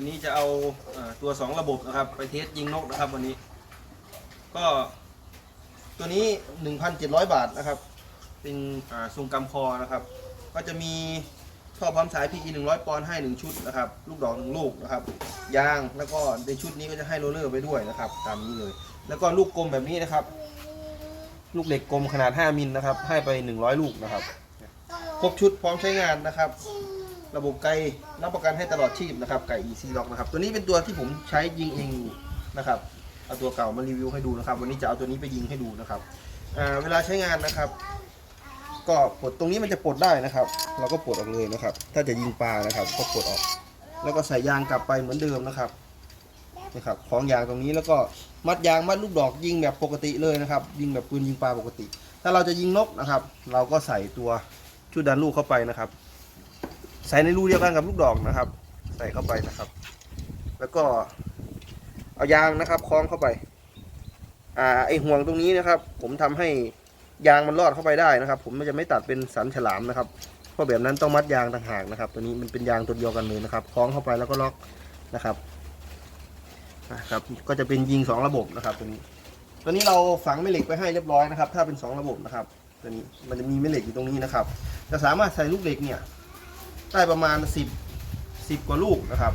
วันนี้จะเอาตัวสองระบบนะครับ ไปเทสยิงนกนะครับวันนี้ ก็ตัวนี้ 1,700 บาทนะครับ เป็นอ่าทรงกำคอนะครับ ก็จะมีท่อพร้อมสาย PE 100 ปอนด์ให้ 1 ชุดนะครับ ลูกดอก1ลูกนะครับ ยางแล้วก็ในชุดนี้ก็จะให้โรลเลอร์ไปด้วยนะครับ ตามนี้เลย แล้วก็ลูกกลมแบบนี้นะครับ ลูกเหล็กกลมขนาด 5 มิลนะครับ ให้ไป 100 ลูกนะครับ ครบชุดพร้อมใช้งานนะครับ ระบบไกลรับประกันให้ตลอดชีพนะครับไก่ EC Lock นะครับตัวนี้เป็นตัวที่ผมใช้ยิงเองนะครับเอาตัวเก่ามารีวิวให้ดูนะครับ วันนี้จะเอาตัวนี้ไปยิงให้ดูนะครับเวลาใช้งานนะครับ ก็ปลดตรงนี้มันจะปลดได้นะครับ เราก็ปลดออกเลยนะครับ ถ้าจะยิงปลานะครับ ก็ปลดออก แล้วก็ใส่ยางกลับไปเหมือนเดิมนะครับนะครับของยางตรงนี้แล้วก็มัดยางมัดลูกดอกยิงแบบปกติเลยนะครับ ยิงแบบปืนยิงปลาปกติ ถ้าเราจะยิงนกนะครับ เราก็ใส่ตัวชุดดันลูกเข้าไปนะครับ ใส่ในรูเดียวกันกับลูกดอกนะครับ ใส่เข้าไปนะครับ แล้วก็เอายางนะครับคล้องเข้าไป อ่าไอห่วงตรงนี้นะครับ ผมทำให้ยางมันรอดเข้าไปได้นะครับ ผมมันจะไม่ตัดเป็นสันฉลามนะครับเพราะแบบนั้นต้องมัดยางต่างหากนะครับ ตัวนี้มันเป็นยางตัวเดียวกันเลยนะครับ คล้องเข้าไปแล้วก็ล็อกนะครับนะครับ ก็จะเป็นยิงสองระบบนะครับ ตัวนี้ ตัวนี้เราฝังแม่เหล็กไปให้เรียบร้อยนะครับ ถ้าเป็นสองระบบนะครับ ตัวนี้มันจะมีแม่เหล็กอยู่ตรงนี้นะครับ จะสามารถใส่ลูกเหล็กเนี่ย ได้ประมาณ 10 10 กว่าลูกนะครับ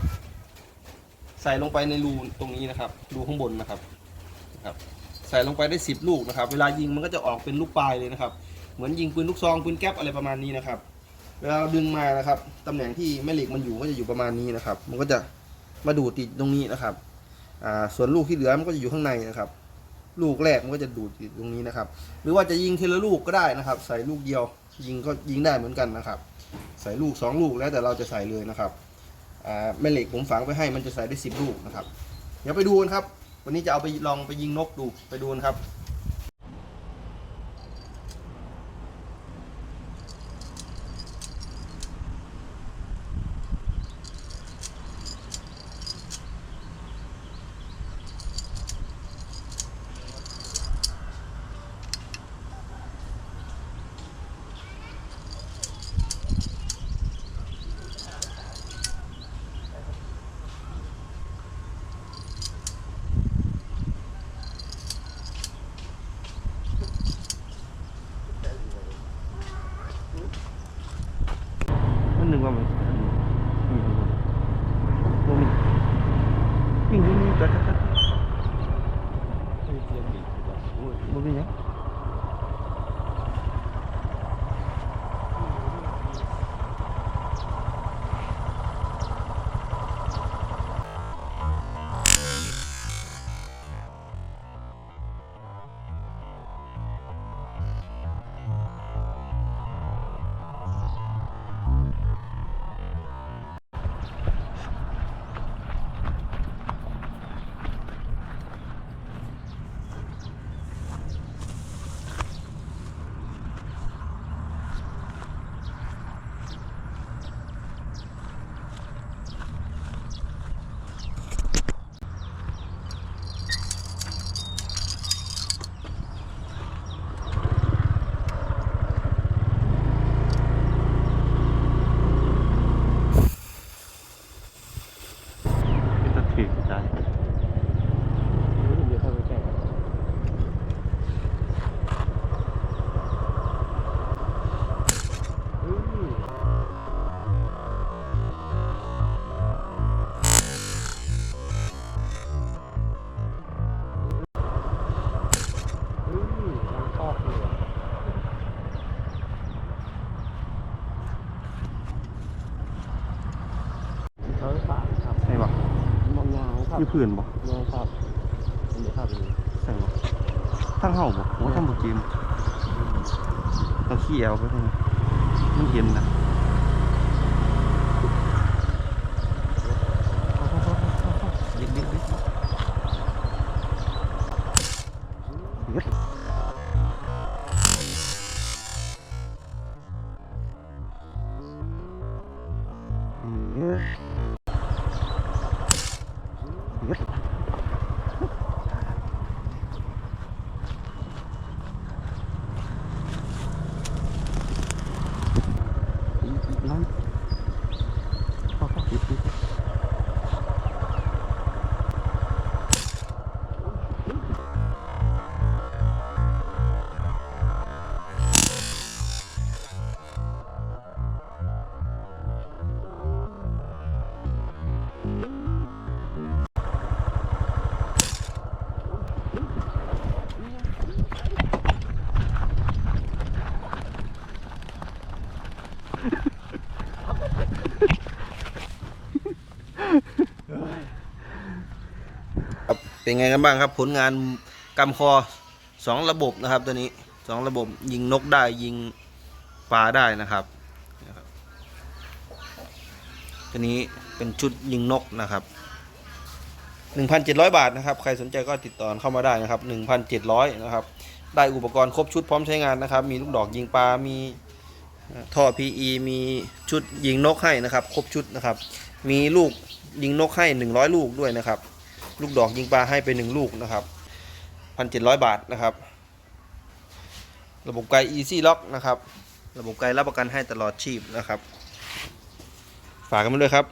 ใส่ลงไปในรูตรงนี้นะครับรูข้างบนนะครับนะครับ ใส่ลงไปได้ 10 ลูกนะครับ เวลายิงมันก็จะออกเป็นลูกปลายเลยนะครับ เหมือนยิงปืนลูกซองปืนแก๊ปอะไรประมาณนี้นะครับ เวลาเราดึงมานะครับตำแหน่งที่แม่เหล็กมันอยู่ก็จะอยู่ประมาณนี้นะครับ มันก็จะมาดูดติดตรงนี้นะครับอ่าส่วนลูกที่เหลือมันก็จะอยู่ข้างในนะครับ ลูกแรกมันก็จะดูดติดตรงนี้นะครับ หรือว่าจะยิงทีละลูกก็ได้นะครับ ใส่ลูกเดียวยิงก็ยิงได้เหมือนกันนะครับ ใส่ลูก 2 ลูกแล้วแต่เราจะใส่เลยนะครับแม่เหล็กผมฝังไปให้มันจะใส่ได้ 10 ลูกนะครับ เดี๋ยวไปดูกันครับ วันนี้จะเอาไปลองไปยิงนกดูไปดูกันครับ มันหนึ่งว่ามันมีมันมันมี วิ่งวิ่ง องยาวครับมีผื่นปะมองครับเดี๋ยวครับใช่ปะทั้งเห่าปะโอ้ทั้งบุกเกมเราขี้แอวก็ได้มันเย็นนะ เป็นไงกันบ้างครับ ผลงานกำคอสองระบบนะครับ ตัวนี้สองระบบยิงนกได้ยิงปลาได้นะครับนะครับตัวนี้เป็นชุดยิงนกนะครับ 1,700 บาทนะครับ ใครสนใจก็ติดต่อเข้ามาได้นะครับ 1,700 นะครับ ได้อุปกรณ์ครบชุดพร้อมใช้งานนะครับ มีลูกดอกยิงปลา มีท่อ PE มีชุดยิงนกให้นะครับ ครบชุดนะครับ มีลูกยิงนกให้ 100 ลูกด้วยนะครับ ลูกดอกยิงปลาให้ไปหนึ่งลูกนะครับพันเจ็ดร้อยบาทนะครับ ระบบไก Easy Lock นะครับ ระบบไกรับประกันให้ตลอดชีพนะครับ ฝากกันมาด้วยครับ